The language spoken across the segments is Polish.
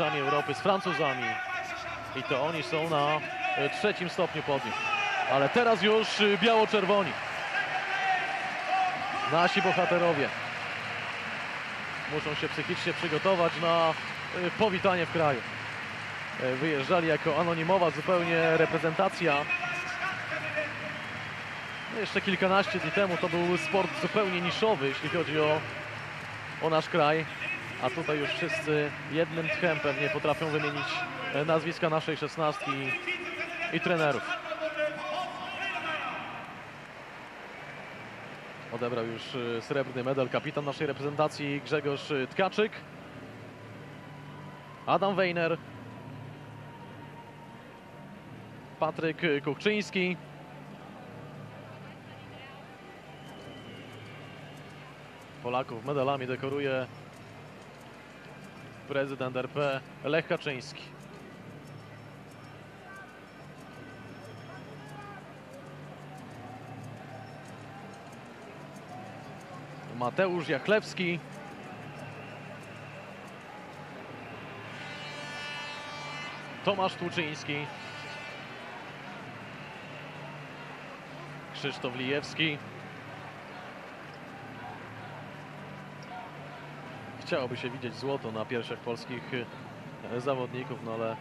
mistrzami Europy, z Francuzami. I to oni są na e, trzecim stopniu podium. Ale teraz już y, biało-czerwoni. Nasi bohaterowie muszą się psychicznie przygotować na y, powitanie w kraju. E, Wyjeżdżali jako anonimowa zupełnie reprezentacja. No jeszcze kilkanaście dni temu to był sport zupełnie niszowy, jeśli chodzi o, o nasz kraj. A tutaj już wszyscy jednym tchem pewnie potrafią wymienić e, nazwiska naszej szesnastki i, i trenerów. Odebrał już e, srebrny medal kapitan naszej reprezentacji Grzegorz e, Tkaczyk. Adam Weiner. Patryk Kuchczyński. Polaków medalami dekoruje prezydent RP Lech Kaczyński. Mateusz Jachlewski. Tomasz Tłuczyński. Krzysztof Lijewski. Chciałoby się widzieć złoto na piersiach polskich e, zawodników, no ale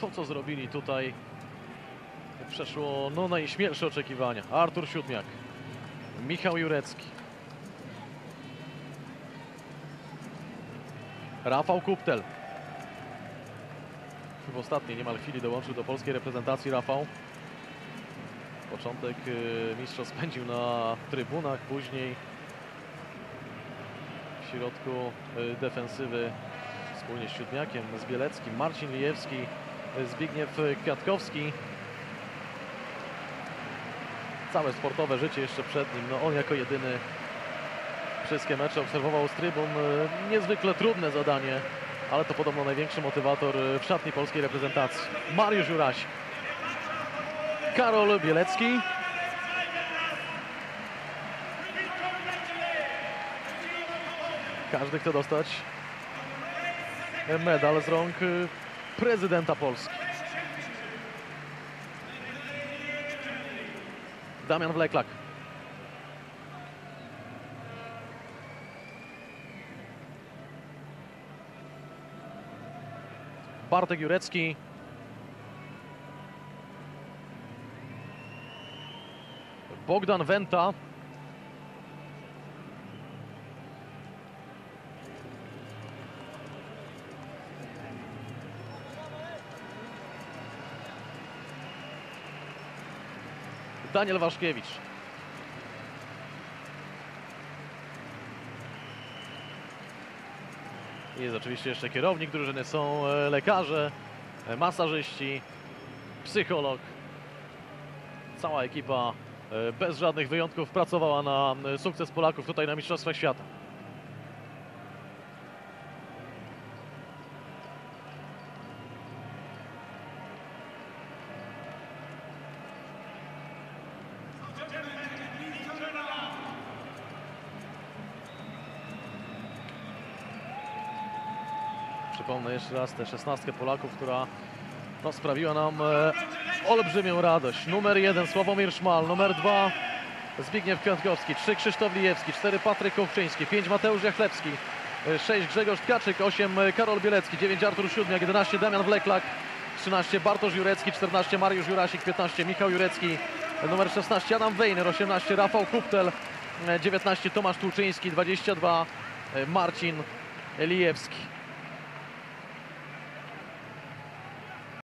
to co zrobili tutaj przeszło no najśmielsze oczekiwania. Artur Siódmiak, Michał Jurecki, Rafał Kuptel. W ostatniej niemal chwili dołączył do polskiej reprezentacji Rafał. Początek y, mistrzostw spędził na trybunach, później środku y, defensywy wspólnie z Siódmiakiem, z Bieleckim, Marcin Lijewski, y, Zbigniew Kwiatkowski. Całe sportowe życie jeszcze przed nim. No on jako jedyny wszystkie mecze obserwował z trybun. Y, Niezwykle trudne zadanie, ale to podobno największy motywator w szatni polskiej reprezentacji. Mariusz Jurasik. Karol Bielecki. Każdy chce dostać medal z rąk y, prezydenta Polski. Damian Wleklak. Bartek Jurecki. Bogdan Wenta. Daniel Waszkiewicz. Jest oczywiście jeszcze kierownik drużyny, są e, lekarze, e, masażyści, psycholog. Cała ekipa e, bez żadnych wyjątków pracowała na sukces Polaków tutaj na Mistrzostwach Świata. Przypomnę jeszcze raz tę szesnastkę Polaków, która no, sprawiła nam e, olbrzymią radość. Numer jeden Sławomir Szmal, numer dwa Zbigniew Kwiatkowski, trzy Krzysztof Lijewski, cztery Patryk Kołczyński, pięć Mateusz Jachlewski, e, sześć Grzegorz Tkaczyk, osiem e, Karol Bielecki, dziewięć Artur Siódmiak, 11 Damian Wleklak, 13 Bartosz Jurecki, 14 Mariusz Jurasik, 15 Michał Jurecki, numer 16 Adam Wejner, 18 Rafał Kuptel, e, 19 Tomasz Tłuczyński, 22 e, Marcin Lijewski.